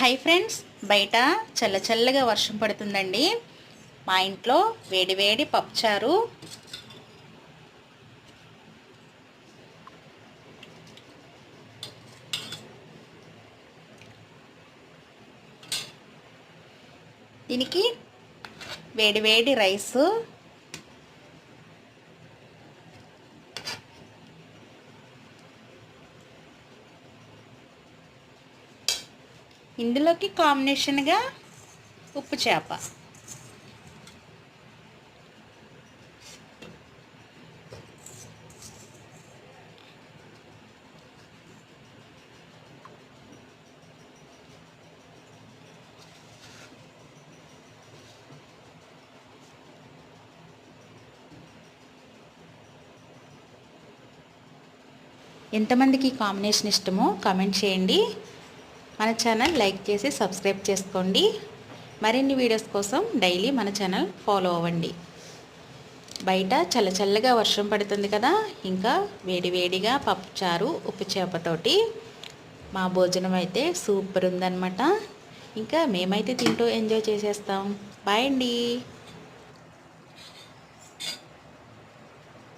Hi friends బయట చల్ల చల్లగా వర్షం పడుతుందండి. మా ఇంట్లో వేడివేడి పప్పుచారు. దీనికి వేడివేడి రైసు. ఇందులోకి కాంబినేషన్గా ఉప్పు చేప. ఎంతమందికి కాంబినేషన్ ఇష్టమో కామెంట్ చేయండి. మన ఛానల్ లైక్ చేసి సబ్స్క్రైబ్ చేసుకోండి. మరిన్ని వీడియోస్ కోసం డైలీ మన ఛానల్ ఫాలో అవ్వండి. బయట చల్ల చల్లగా వర్షం పడుతుంది కదా ఇంకా వేడివేడిగా పప్పుచారు ఉప్పు చేపతోటి మా భోజనం అయితే సూపర్ ఉందన్నమాట. ఇంకా మేమైతే తింటూ ఎంజాయ్ చేసేస్తాం. బాయ్ అండి.